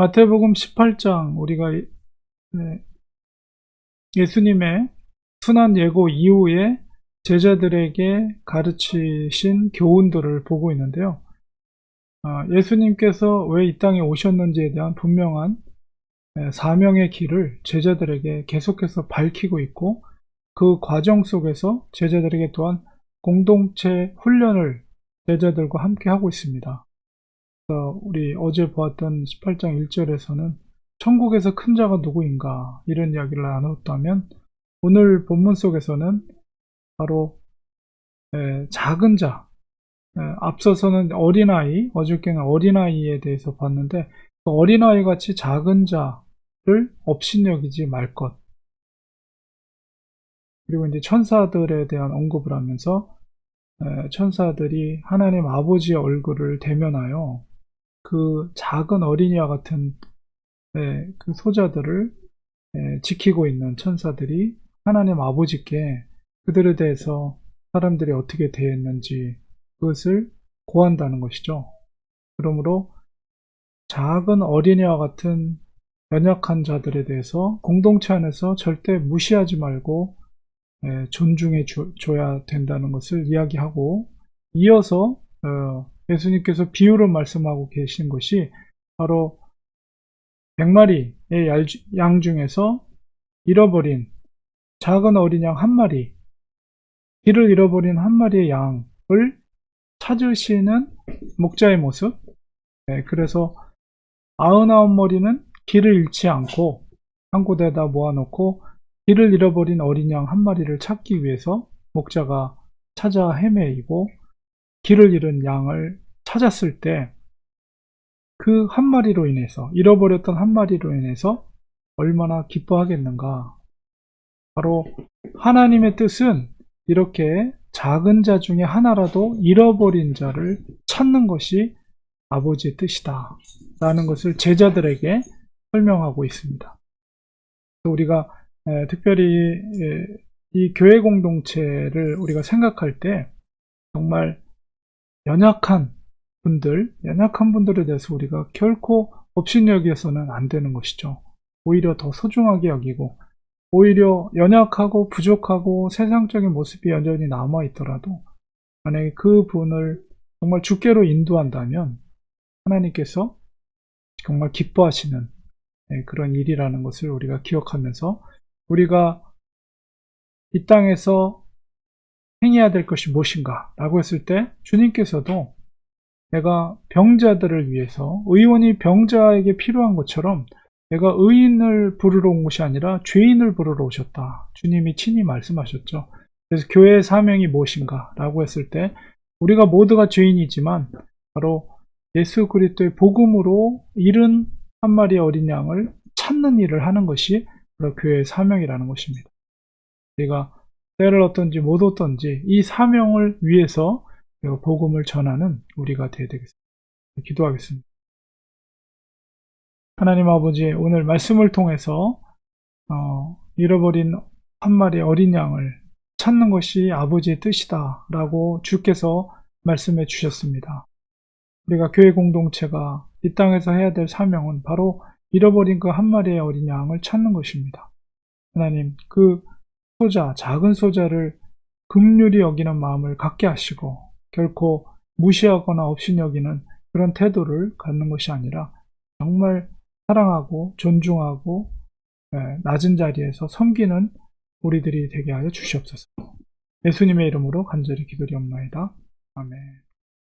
마태복음 18장 우리가 네, 예수님의 순환 예고 이후에 제자들에게 가르치신 교훈들을 보고 있는데요. 아, 예수님께서 왜 이 땅에 오셨는지에 대한 분명한 네, 사명의 길을 제자들에게 계속해서 밝히고 있고 그 과정 속에서 제자들에게 또한 공동체 훈련을 제자들과 함께 하고 있습니다. 우리 어제 보았던 18장 1절에서는 천국에서 큰 자가 누구인가 이런 이야기를 나눴다면 오늘 본문 속에서는 바로 작은 자 앞서서는 어린아이 어저께는 어린아이에 대해서 봤는데 그 어린아이 같이 작은 자를 업신여기지 말 것. 그리고 이제 천사들에 대한 언급을 하면서 천사들이 하나님 아버지의 얼굴을 대면하여 그 작은 어린이와 같은 그 소자들을 지키고 있는 천사들이 하나님 아버지께 그들에 대해서 사람들이 어떻게 대했는지 그것을 고한다는 것이죠. 그러므로 작은 어린이와 같은 연약한 자들에 대해서 공동체 안에서 절대 무시하지 말고 존중해 줘야 된다는 것을 이야기하고 이어서 어, 예수님께서 비유를 말씀하고 계신 것이 바로 100마리의 양 중에서 잃어버린 작은 어린 양 한 마리, 길을 잃어버린 한 마리의 양을 찾으시는 목자의 모습. 네, 그래서 99머리는 길을 잃지 않고 한 곳에다 모아놓고 길을 잃어버린 어린 양 한 마리를 찾기 위해서 목자가 찾아 헤매이고 길을 잃은 양을 찾았을 때 그 한 마리로 인해서 잃어버렸던 한 마리로 인해서 얼마나 기뻐하겠는가. 바로 하나님의 뜻은 이렇게 작은 자 중에 하나라도 잃어버린 자를 찾는 것이 아버지의 뜻이다. 라는 것을 제자들에게 설명하고 있습니다. 우리가 특별히 이 교회 공동체를 우리가 생각할 때 정말 연약한 분들, 연약한 분들에 대해서 우리가 결코 업신 여기에서는 안 되는 것이죠. 오히려 더 소중하게 여기고, 오히려 연약하고 부족하고 세상적인 모습이 여전히 남아 있더라도, 만약에 그 분을 정말 주께로 인도한다면, 하나님께서 정말 기뻐하시는 네, 그런 일이라는 것을 우리가 기억하면서, 우리가 이 땅에서 행해야 될 것이 무엇인가 라고 했을 때 주님께서도 내가 병자들을 위해서 의원이 병자에게 필요한 것처럼 내가 의인을 부르러 온 것이 아니라 죄인을 부르러 오셨다. 주님이 친히 말씀하셨죠. 그래서 교회의 사명이 무엇인가 라고 했을 때 우리가 모두가 죄인이지만 바로 예수 그리스도의 복음으로 잃은 한 마리의 어린 양을 찾는 일을 하는 것이 바로 교회의 사명이라는 것입니다. 우리가 때를 얻든지 못 얻든지 이 사명을 위해서 복음을 전하는 우리가 되어야 되겠습니다. 기도하겠습니다. 하나님 아버지 오늘 말씀을 통해서 어, 잃어버린 한 마리 어린 양을 찾는 것이 아버지의 뜻이다 라고 주께서 말씀해 주셨습니다. 우리가 교회 공동체가 이 땅에서 해야 될 사명은 바로 잃어버린 그 한 마리의 어린 양을 찾는 것입니다. 하나님 그 소자, 작은 소자를 극률이 여기는 마음을 갖게 하시고 결코 무시하거나 없이 여기는 그런 태도를 갖는 것이 아니라 정말 사랑하고 존중하고 예, 낮은 자리에서 섬기는 우리들이 되게 하여 주시옵소서. 예수님의 이름으로 간절히 기도리옵나이다. 아멘.